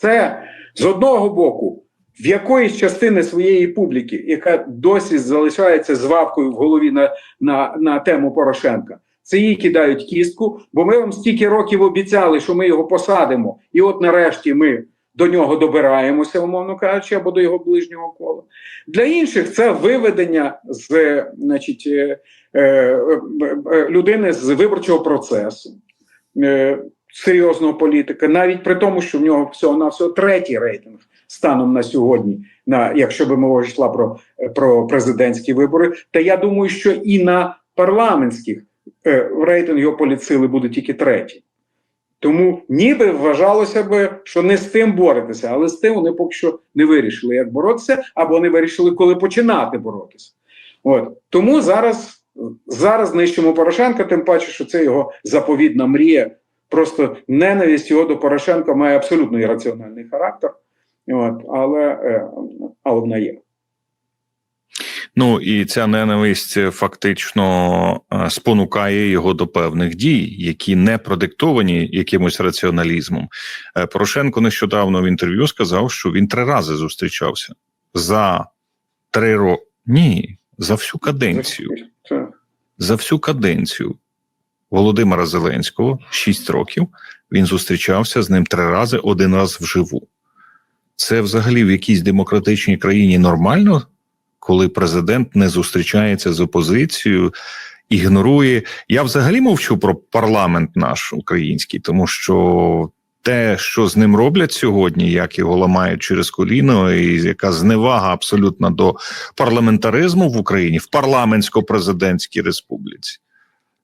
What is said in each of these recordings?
Це з одного боку, в якоїсь частини своєї публіки, яка досі залишається звабкою в голові на, на, на тему Порошенка. Це їй кидають кістку, бо ми вам стільки років обіцяли, що ми його посадимо, і от нарешті ми до нього добираємося, умовно кажучи, або до його ближнього кола. Для інших це виведення з значить, е, е, е, людини з виборчого процесу, серйозного політика, навіть при тому, що в нього всього на всього третій рейтинг станом на сьогодні, на якщо би мова йшла про, про президентські вибори. Та я думаю, що і на парламентських е, рейтинг його політсили буде тільки третій. Тому ніби вважалося би, що не з тим боретеся, але з тим вони поки що не вирішили, як боротися, або не вирішили, коли починати боротися. От тому зараз, зараз знищимо Порошенка, тим паче, що це його заповідна мрія. Просто ненависть його до Порошенка має абсолютно ірраціональний характер. От, але, е, але вона є. Ну і ця ненависть фактично е, спонукає його до певних дій, які не продиктовані якимось раціоналізмом. Е, Порошенко нещодавно в інтерв'ю сказав, що він три рази зустрічався за три роки. Ні, за всю каденцію. За всю каденцію Володимира Зеленського, шість років, він зустрічався з ним три рази, один раз вживу. Це взагалі в якійсь демократичній країні нормально, коли президент не зустрічається з опозицією, ігнорує. Я взагалі мовчу про парламент наш український, тому що те, що з ним роблять сьогодні, як його ламають через коліно, і яка зневага абсолютно до парламентаризму в Україні в парламентсько-президентській республіці,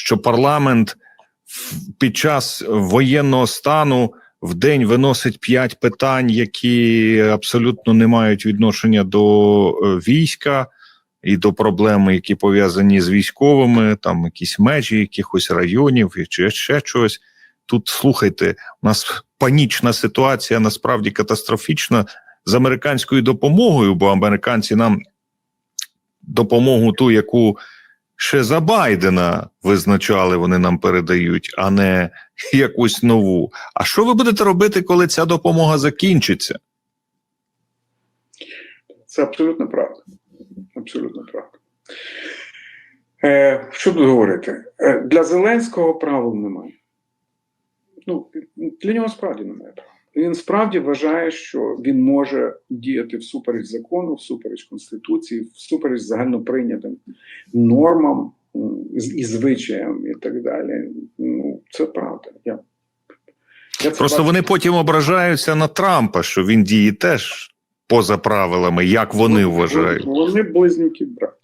що парламент під час воєнного стану в день виносить п'ять питань, які абсолютно не мають відношення до е, війська і до проблем, які пов'язані з військовими, там якісь межі якихось районів чи ще чогось. Тут слухайте, у нас панічна ситуація, насправді катастрофічна з американською допомогою, бо американці нам допомогу ту, яку ще за Байдена визначали, вони нам передають, а не якусь нову. А що ви будете робити, коли ця допомога закінчиться? це абсолютно правда. Абсолютно правда. Е, що тут говорити? Е, для Зеленського правил немає. Ну, для нього справді немає правил. Він справді вважає, що він може діяти всупереч закону, всупереч Конституції, всупереч загальноприйнятим нормам і звичаям, і так далі. Ну, це правда. Я, я це Просто бачу. вони потім ображаються на Трампа, що він діє теж поза правилами, як вони вважають. Вони близнюки брат.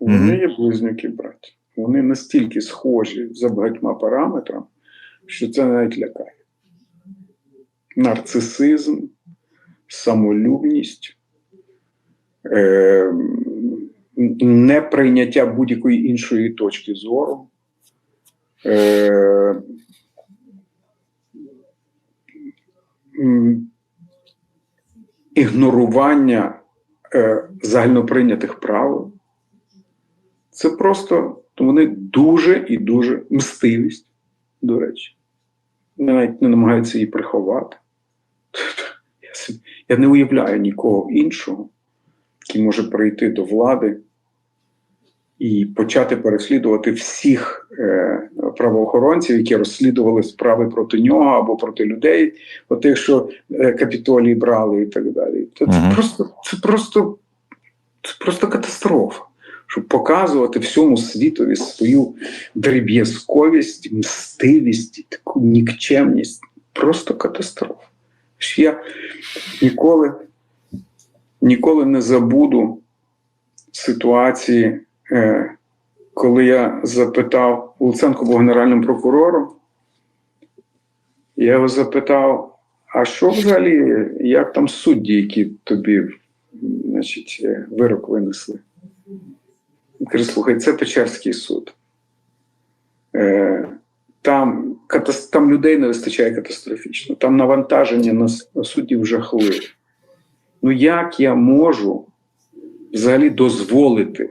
Вони є близнюки брат. Вони настільки схожі за багатьма параметрами, що це навіть лякає. Нарцисизм, самолюбність, е- неприйняття будь-якої іншої точки зору. Е- ігнорування е, загальноприйнятих правил. Це просто вони дуже і дуже мстивість, до речі. Вони навіть не намагаються її приховати. Я, не уявляю нікого іншого, який може прийти до влади і почати переслідувати всіх е, правоохоронців, які розслідували справи проти нього або проти людей, отих, що е, капітолії брали і так далі. Це, це Мгм. просто це просто це просто катастрофа. Щоб показувати всьому світові свою дріб'язковість, мстивість, таку нікчемність. Просто катастрофа. Ж Я ніколи, ніколи не забуду ситуації, е, коли я запитав Луценко був генеральним прокурором. Я його запитав: а що взагалі, як там судді, які тобі значить, е, вирок винесли? Він каже: слухай, це Печерський суд. Е, там, там людей не вистачає катастрофічно, там навантаження на, суддів жахливе. Ну як я можу взагалі дозволити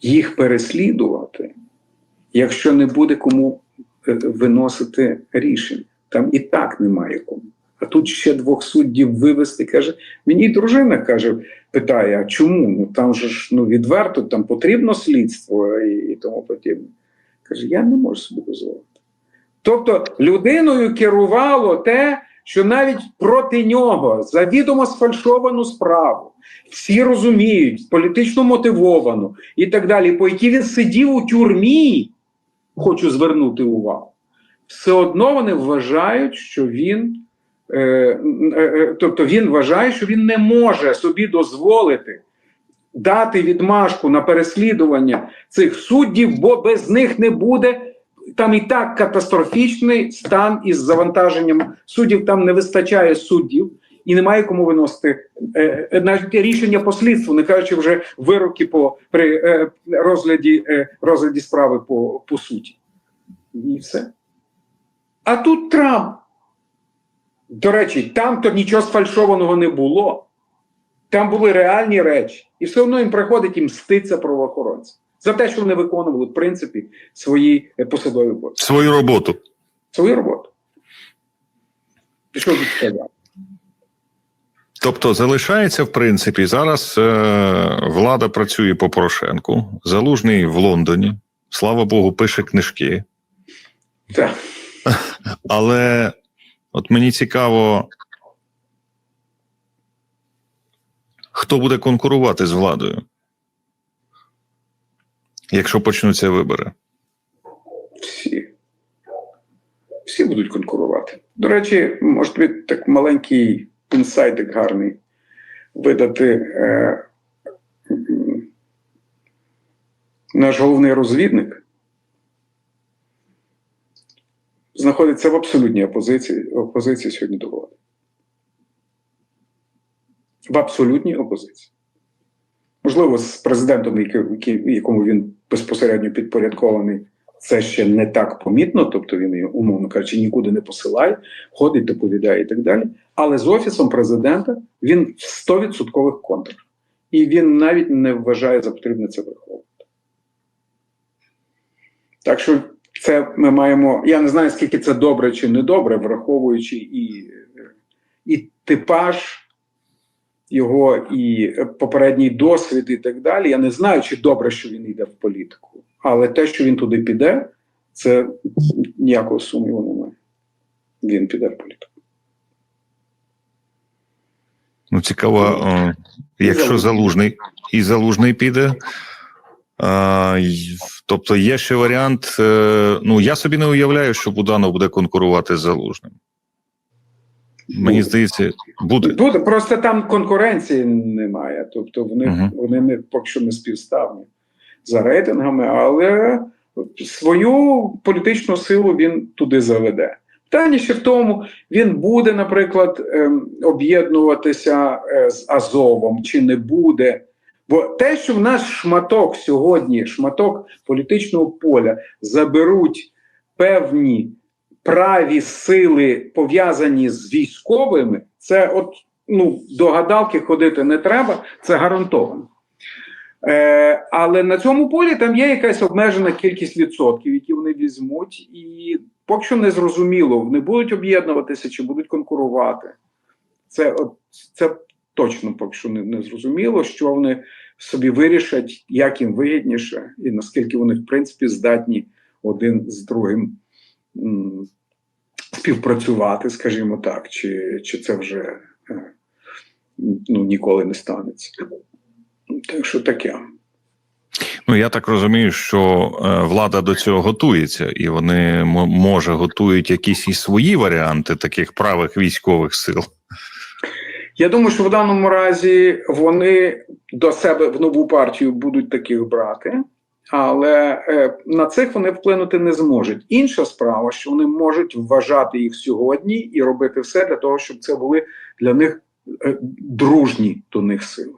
їх переслідувати, якщо не буде кому е, виносити рішення? Там і так немає кому. А тут ще двох суддів вивести. Каже, мені дружина каже, питає: а чому? Ну там же ж ну відверто там потрібно слідство і, і тому подібне. Каже, я не можу собі дозволити. Тобто людиною керувало те, що навіть проти нього завідомо сфальшовану справу, всі розуміють, політично мотивовану і так далі, по якій він сидів у тюрмі, хочу звернути увагу, все одно вони вважають, що він. Е, е, е, тобто він вважає, що він не може собі дозволити дати відмашку на переслідування цих суддів, бо без них не буде. Там і так катастрофічний стан із завантаженням суддів. Там не вистачає суддів і немає кому виносити е, е, навіть рішення по слідству, не кажучи вже вироки по при е, розгляді, е, розгляді справи по, по суті. І все. А тут Трамп. До речі, там то нічого сфальшованого не було. Там були реальні речі. І все одно їм приходить і мститься правоохоронцям за те, що вони виконували, в принципі, свої е, посадові обов'язки. Свою роботу. Свою роботу. І що тут сказати? Тобто залишається, в принципі, зараз е, влада працює по Порошенку, залужний в Лондоні. Слава Богу, пише книжки. Так. Але от мені цікаво, хто буде конкурувати з владою, якщо почнуться вибори. Всі. Всі будуть конкурувати. До речі, може так маленький інсайдик гарний видати. Е, наш головний розвідник знаходиться в абсолютній опозиції, опозиції сьогодні до влади. В абсолютній опозиції. Можливо, з президентом, якому він безпосередньо підпорядкований, це ще не так помітно, тобто він, її, умовно кажучи, нікуди не посилає, ходить, доповідає і так далі. Але з офісом президента він в 100% контрах. І він навіть не вважає за потрібне це враховувати. Так що це ми маємо. Я не знаю, скільки це добре чи не добре, враховуючи і, і типаж його, і попередній досвід, і так далі. Я не знаю, чи добре, що він йде в політику. Але те, що він туди піде, це ніякого сумніву немає. Він піде в політику. Ну, цікаво, е, якщо залужний і залужний піде. А, тобто є ще варіант. е, Ну, я собі не уявляю, що Буданов буде конкурувати з залужним. Мені здається, буде. Буде, просто там конкуренції немає. Тобто вони, Мгм. вони не поки що не співставні за рейтингами, але свою політичну силу він туди заведе. Питання ще в тому, він буде, наприклад, ем, об'єднуватися е, з Азовом чи не буде. Бо те, що в нас шматок сьогодні, шматок політичного поля заберуть певні праві сили пов'язані з військовими, це от ну до гадалки ходити не треба, це гарантовано. Е, але на цьому полі там є якась обмежена кількість відсотків, які вони візьмуть, і поки що не зрозуміло, вони будуть об'єднуватися чи будуть конкурувати. Це, от, це точно поки що не, не зрозуміло, що вони собі вирішать, як їм вигідніше, і наскільки вони, в принципі, здатні один з другим співпрацювати, скажімо так, чи, чи це вже е, ну, ніколи не станеться. Так що таке. Ну я так розумію, що е, влада до цього готується, і вони може готують якісь і свої варіанти таких правих військових сил. Я думаю, що в даному разі вони до себе в нову партію будуть таких брати, але е, на цих вони вплинути не зможуть. Інша справа, що вони можуть вважати їх сьогодні і робити все для того, щоб це були для них е, дружні до них сили.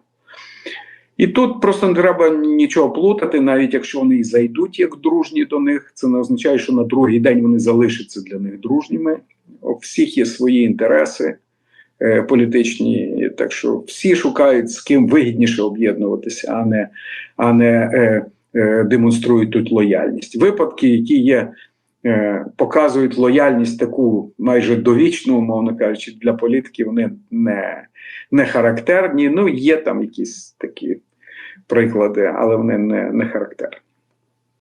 І тут просто не треба нічого плутати, навіть якщо вони і зайдуть як дружні до них, це не означає, що на другий день вони залишаться для них дружніми. У всіх є свої інтереси е, політичні, так що всі шукають з ким вигідніше об'єднуватися, а не, а не е, демонструють тут лояльність. Випадки, які є е, показують лояльність таку майже довічну, умовно кажучи, для політики вони не, не характерні. Ну, є там якісь такі приклади, але вони не, не характерні.